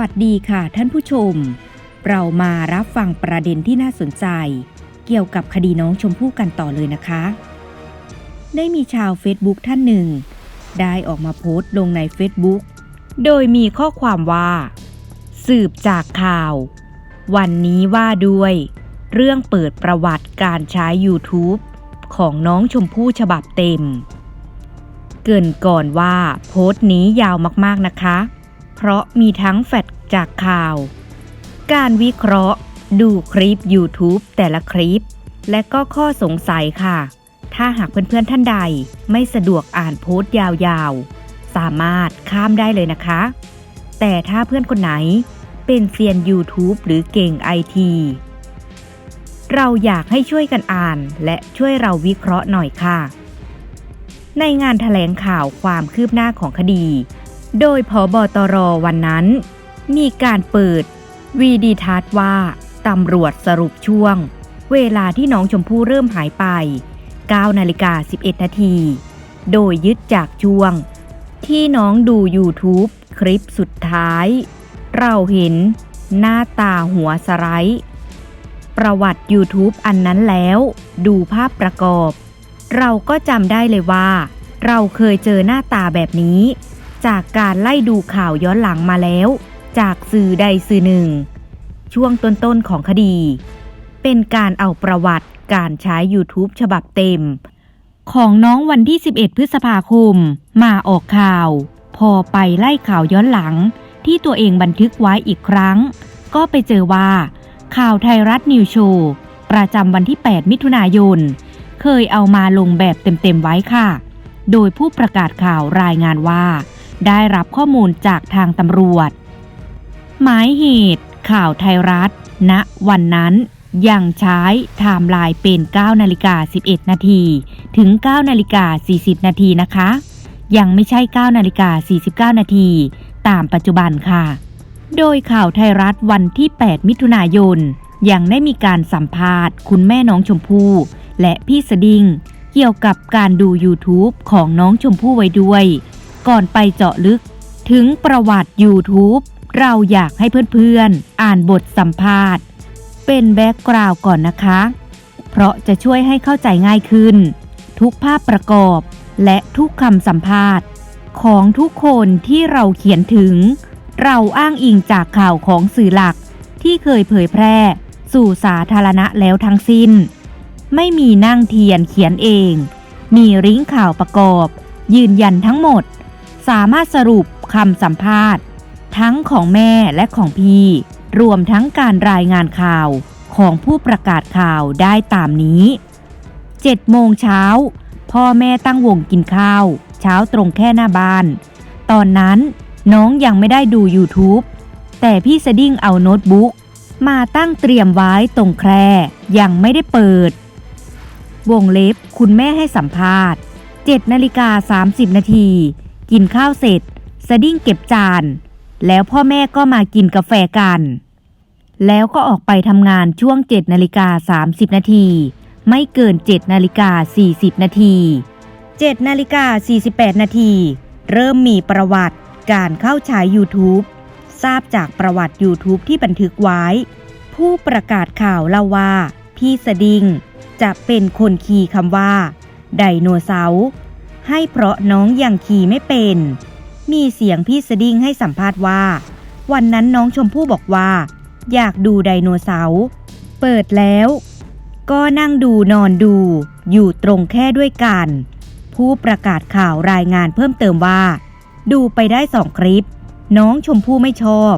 สวัสดีค่ะท่านผู้ชม เรามารับฟังประเด็นที่น่าสนใจ เกี่ยวกับคดีน้องชมพู่กันต่อเลยนะคะ ได้มีชาว Facebook ท่านหนึ่ง ได้ออกมาโพสต์ลงใน Facebook โดยมีข้อความว่า สืบจากข่าว วันนี้ว่าด้วย เรื่องเปิดประวัติการใช้ YouTube ของน้องชมพู่ฉบับเต็ม เกินก่อนว่าโพสต์นี้ยาวมากๆนะคะ เพราะมีทั้งแฟกต์ จากข่าว การวิเคราะห์ ดูคลิป YouTube แต่ละคลิป และก็ข้อสงสัยค่ะ ถ้าหากเพื่อนๆท่านใดไม่สะดวกอ่านโพสต์ยาวๆ สามารถข้ามได้เลยนะคะ แต่ถ้าเพื่อนคนไหนเป็นเซียน YouTube หรือเก่งไอทีเราอยากให้ช่วยกันอ่านและช่วยเราวิเคราะห์หน่อยค่ะ ในงานถแถลงข่าวความคืบหน้าของคดี โดยพบตรวันนั้น มีการเปิด วีดีทัศน์ว่าตำรวจสรุปช่วง เวลาที่น้องชมพู่เริ่มหายไป 9นาฬิกา11 นาที โดยยึดจากช่วง ที่น้องดู YouTube คลิปสุดท้าย เราเห็นหน้าตาหัวสไลด์ประวัติ YouTube อันนั้นแล้ว ดูภาพประกอบ เราก็จำได้เลยว่า เราเคยเจอหน้าตาแบบนี้ จากการไล่ดูข่าวย้อนหลังมาแล้ว จากสื่อใดสื่อหนึ่ง ช่วงต้นๆของคดี เป็นการเอาประวัติการใช้ YouTube ฉบับเต็ม ของน้องวันที่ 11 พฤษภาคม มาออกข่าว พอไปไล่ข่าวย้อนหลัง ที่ตัวเองบันทึกไว้อีกครั้ง ก็ไปเจอว่า ข่าวไทยรัฐนิวโชว์ประจำวันที่ 8 มิถุนายน เคยเอามาลงแบบเต็มๆไว้ค่ะ โดยผู้ประกาศข่าวรายงานว่า ได้รับข้อมูลจากทางตำรวจ หมายเหตุ ข่าวไทยรัฐ ณ วันนั้น ยังใช้ไทม์ไลน์เป็น 9 นาฬิกา 11 นาที ถึง 9 นาฬิกา 40 นาทีนะคะ ยังไม่ใช่ 9 นาฬิกา 49 นาที ตามปัจจุบันค่ะ โดยข่าวไทยรัฐวันที่ 8 มิถุนายน ยังได้มีการสัมภาษณ์ คุณแม่น้องชมพู่และพี่สดิงเกี่ยวกับการดู YouTube ของน้องชมพู่ไว้ด้วย ก่อนไปเจาะลึกถึงประวัติ YouTube เราอยากให้เพื่อนๆ อ่านบทสัมภาษณ์ เป็นแบ็กกราวก่อนนะคะ เพราะจะช่วยให้เข้าใจง่ายขึ้น ทุกภาพประกอบและทุกคำสัมภาษณ์ ของทุกคนที่เราเขียนถึง เราอ้างอิงจากข่าวของสื่อหลักที่เคยเผยแพร่ สู่สาธารณะแล้วทั้งสิ้น ไม่มีนั่งเทียนเขียนเอง มีริ้งข่าวประกอบ ยืนยันทั้งหมด สามารถสรุปคำสัมภาษณ์ ทั้งของแม่และของพี่ รวมทั้งการรายงานข่าวของผู้ประกาศข่าวได้ตามนี้7โมงเช้า พ่อแม่ตั้งวงกินข้าว เช้าตรงแค่หน้าบ้าน ตอนนั้นน้องยังไม่ได้ดู YouTube แต่พี่สดิ้งเอาโน้ตบุ๊กมาตั้งเตรียมไว้ตรงแคร่ยังไม่ได้เปิด วงเล็บคุณแม่ให้สัมภาษณ์7นาฬิกา30 นาที กินข้าวเสร็จ สดิ้งเก็บจาน แล้วพ่อแม่ก็มากินกาแฟกัน แล้วก็ออกไปทำงานช่วง 7 นาฬิกา 30 นาที ไม่เกิน 7 นาฬิกา 40 นาที 7 นาฬิกา 48 นาที เริ่มมีประวัติการเข้าใช้ YouTube ทราบจากประวัติ YouTube ที่บันทึกไว้ ผู้ประกาศข่าวเล่าว่า พี่สดิงจะเป็นคนคีย์คำว่า ไดโนเสาร์ให้เพราะน้องยังขี่ไม่เป็น มีเสียงพี่สดิ้งให้สัมภาษณ์ว่า วันนั้นน้องชมพู่บอกว่า อยากดูไดโนเสาร์เปิดแล้ว ก็นั่งดูนอนดู อยู่ตรงแค่ด้วยกัน ผู้ประกาศข่าวรายงานเพิ่มเติมว่า ดูไปได้สองคลิป น้องชมพู่ไม่ชอบ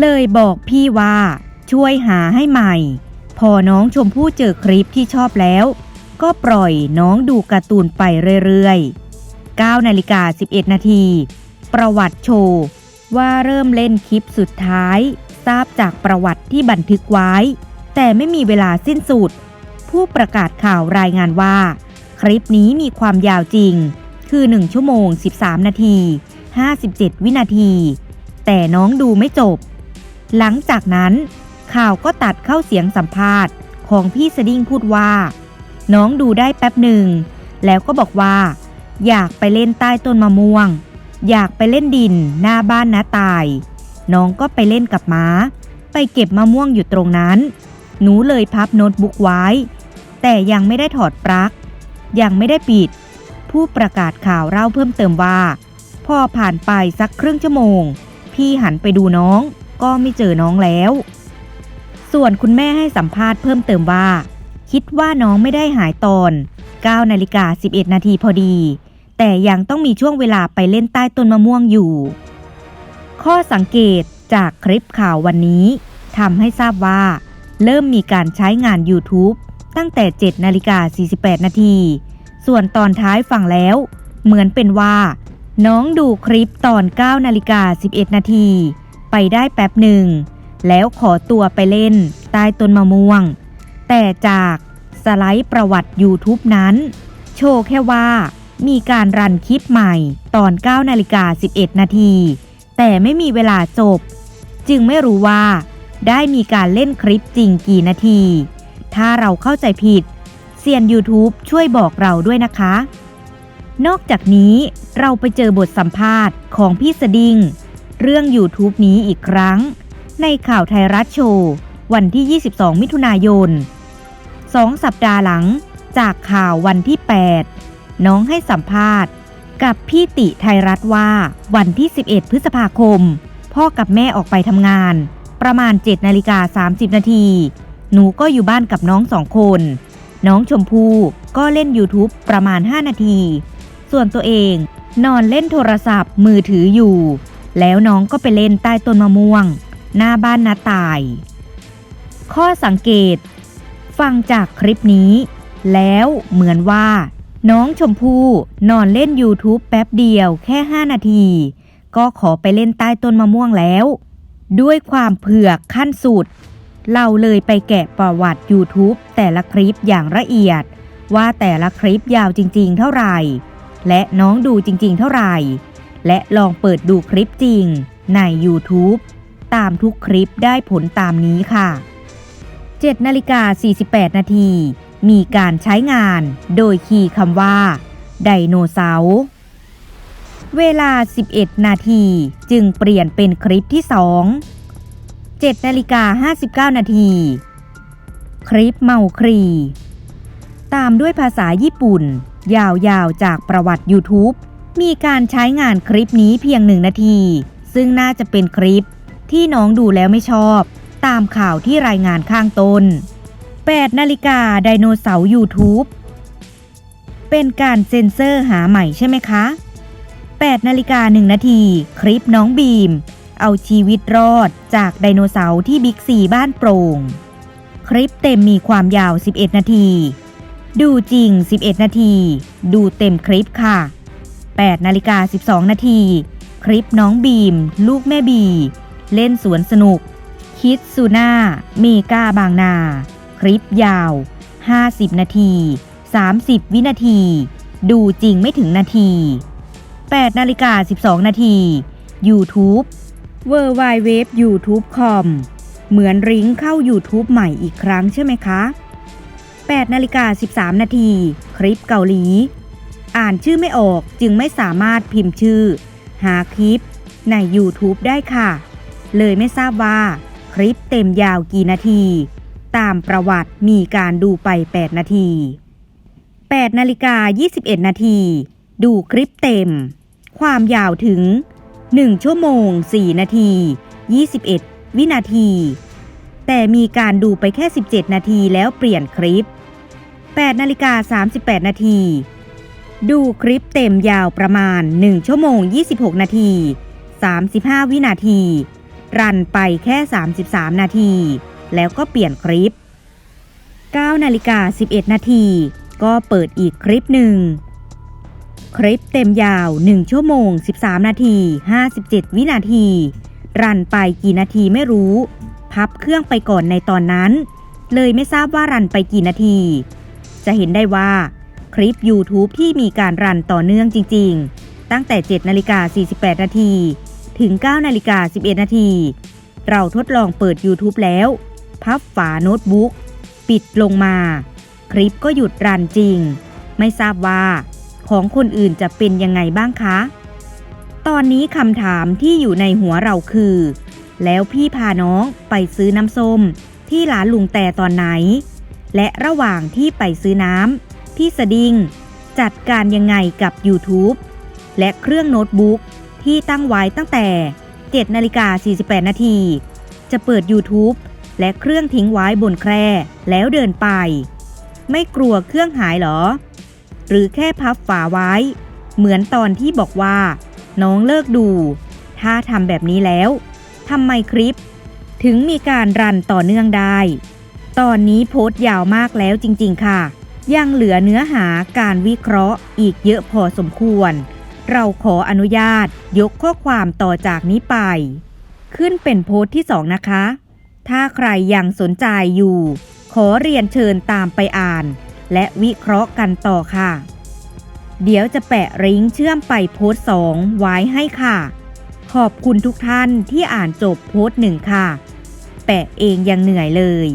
เลยบอกพี่ว่า ช่วยหาให้ใหม่ พอน้องชมพู่เจอคลิปที่ชอบแล้ว ก็ปล่อยน้องดูการ์ตูนไปเรื่อยๆ9นาฬิกา11 นาที ประวัติโชว์ว่าเริ่มเล่นคลิปสุดท้าย ทราบจากประวัติที่บันทึกไว้ แต่ไม่มีเวลาสิ้นสุด ผู้ประกาศข่าวรายงานว่า คลิปนี้มีความยาวจริง คือ 1 ชั่วโมง 13 นาที 57 วินาที แต่น้องดูไม่จบ หลังจากนั้น ข่าวก็ตัดเข้าเสียงสัมภาษณ์ของพี่สดิ้งพูดว่า น้องดูได้แป๊บหนึ่ง แล้วก็บอกว่า อยากไปเล่นใต้ต้นมะม่วง อยากไปเล่นดินหน้าบ้านน้าตาย น้องก็ไปเล่นกับม้า ไปเก็บมะม่วงอยู่ตรงนั้น หนูเลยพับโน้ตบุ๊กไว้ แต่ยังไม่ได้ถอดปลั๊ก ยังไม่ได้ปิด ผู้ประกาศข่าวเล่าเพิ่มเติมว่า พอผ่านไปสักครึ่งชั่วโมง พี่หันไปดูน้องก็ไม่เจอน้องแล้ว ส่วนคุณแม่ให้สัมภาษณ์เพิ่มเติมว่า คิดว่าน้องไม่ได้หายตอน9นาฬิกา11 นาทีพอดี แต่ยังต้องมีช่วงเวลาไปเล่นใต้ต้นมะม่วงอยู่ ข้อสังเกตจากคลิปข่าววันนี้ทำให้ทราบว่า เริ่มมีการใช้งาน YouTube ตั้งแต่ 7 นาฬิกา 48 นาที ส่วนตอนท้ายฟังแล้ว เหมือนเป็นว่า น้องดูคลิปตอน 9 นาฬิกา 11 นาที ไปได้แป๊บหนึ่ง แล้วขอตัวไปเล่น ใต้ต้นมะม่วง แต่จากสไลด์ประวัติ YouTube นั้น โชว์แค่ว่า มีการรันคลิปใหม่ตอน 9 นาฬิกา 11 นาที แต่ไม่มีเวลาจบ จึงไม่รู้ว่า ได้มีการเล่นคลิปจริงกี่นาที ถ้าเราเข้าใจผิดเซียน YouTube ช่วยบอกเราด้วยนะคะ นอกจากนี้เราไปเจอบทสัมภาษณ์ของพี่สดิง เรื่อง YouTube นี้อีกครั้ง ในข่าวไทยรัฐโชว์วันที่ 22 มิถุนายนสองสัปดาห์หลังจากข่าววันที่ 8 น้องให้สัมภาษณ์ กับพี่ติไทยรัฐว่าวันที่ 11 พฤษภาคม พ่อกับแม่ออกไปทำงาน ประมาณ7นาฬิกา30 นาที หนูก็อยู่บ้านกับน้องสองคน น้องชมพู่ก็เล่น YouTube ประมาณ 5 นาที ส่วนตัวเองนอนเล่นโทรศัพท์มือถืออยู่ แล้วน้องก็ไปเล่นใต้ต้นมะม่วง หน้าบ้านนาตาย ข้อสังเกต ฟังจากคลิปนี้ แล้วเหมือนว่า น้องชมพู่นอนเล่น YouTube แป๊บเดียวแค่ 5 นาที ก็ขอไปเล่นใต้ต้นมะม่วงแล้ว ด้วยความเผือกขั้นสุด เราเลยไปแกะประวัติ YouTube แต่ละคลิปอย่างละเอียด ว่าแต่ละคลิปยาวจริงๆ เท่าไหร่ และน้องดูจริงๆ เท่าไหร่ และลองเปิดดูคลิปจริงใน YouTube ตามทุกคลิปได้ผลตามนี้ค่ะ 7นาฬิกา48 นาที มีการใช้งานโดยคีย์คำว่า ไดโนเสาร์เวลา 11 นาทีจึงเปลี่ยนเป็นคลิปที่ 2 7นาฬิกา59 นาที คลิปเมาครี ตามด้วยภาษาญี่ปุ่น ยาวๆ จากประวัติ YouTube มีการใช้งานคลิปนี้เพียงหนึ่งนาที ซึ่งน่าจะเป็นคลิปที่น้องดูแล้วไม่ชอบ ตามข่าวที่รายงานข้างต้น 8 นาฬิกาไดโนเสาร์ YouTube เป็นการเซ็นเซอร์หาใหม่ใช่ไหมคะ 8 นาฬิกา 1 นาที คลิปน้องบีม เอาชีวิตรอดจากไดโนเสาร์ที่บิ๊กซีบ้านโปร่ง คลิปเต็มมีความยาว 11 นาที ดูจริง 11 นาที ดูเต็มคลิปค่ะ 8 นาฬิกา 12 นาที คลิปน้องบีม ลูกแม่บี เล่นสวนสนุก คิดซูน่าเมกาบางนา คลิปยาว 50 นาที 30 วินาที ดูจริงไม่ถึงนาที 8 นาฬิกา 12 นาที YouTube w w w YouTube com เหมือนริงเข้า YouTube ใหม่อีกครั้งใช่ไหมคะ 8 นาฬิกา 13 นาที คลิปเกาหลี อ่านชื่อไม่ออกจึงไม่สามารถพิมพ์ชื่อ หาคลิปใน YouTube ได้ค่ะ เลยไม่ทราบว่า คลิปเต็มยาวกี่นาที ตามประวัติมีการดูไป 8 นาที 8 นาฬิกา 21 นาที ดูคลิปเต็ม ความยาวถึง 1 ชั่วโมง 4 นาที 21 วินาที แต่มีการดูไปแค่ 17 นาทีแล้วเปลี่ยนคลิป 8 นาฬิกา 38 นาที ดูคลิปเต็มยาวประมาณ 1 ชั่วโมง 26 นาที 35 วินาที รันไปแค่ 33 นาที แล้วก็เปลี่ยนคลิป 9 นาฬิกา 11 นาที ก็เปิดอีกคลิปหนึ่ง คลิปเต็มยาว 1 ชั่วโมง 13 นาที 57 วินาที รันไปกี่นาทีไม่รู้ พับเครื่องไปก่อนในตอนนั้น เลยไม่ทราบว่ารันไปกี่นาที จะเห็นได้ว่า คลิป YouTube ที่มีการรันต่อเนื่องจริง ๆ ตั้งแต่ 7 นาฬิกา 48 นาที ถึง 9 นาฬิกา 11 นาทีเราทดลองเปิด YouTube แล้ว พับฝาโน้ตบุ๊ก ปิดลงมา คลิปก็หยุดรันจริง ไม่ทราบว่า ของคนอื่นจะเป็นยังไงบ้างคะ ตอนนี้คำถามที่อยู่ในหัวเราคือ แล้วพี่พาน้องไปซื้อน้ำส้ม ที่ร้านลุงแต่ตอนไหน และระหว่างที่ไปซื้อน้ำพี่สดิงจัดการยังไงกับ YouTube และเครื่องโน้ตบุ๊กที่ตั้งไว้ตั้งแต่ 7นาฬิกา48 นาที จะเปิด YouTube และเครื่องทิ้งไว้บนแคร่แล้วเดินไป ไม่กลัวเครื่องหายหรอ หรือแค่พับฝาไว้ เหมือนตอนที่บอกว่า น้องเลิกดู ถ้าทำแบบนี้แล้วทำไมคลิป ถึงมีการรันต่อเนื่องได้ ตอนนี้โพสต์ยาวมากแล้วจริง ๆ ค่ะ ยังเหลือเนื้อหาการวิเคราะห์อีกเยอะพอสมควร เราขออนุญาตยกข้อความต่อจากนี้ไป ขึ้นเป็นโพสต์ที่สองนะคะ ถ้าใครยังสนใจอยู่ ขอเรียนเชิญตามไปอ่าน และวิเคราะห์กันต่อค่ะ เดี๋ยวจะแปะริงก์เชื่อมไปโพสต์สองไว้ให้ค่ะ ขอบคุณทุกท่านที่อ่านจบโพสต์หนึ่งค่ะ แปะเองยังเหนื่อยเลย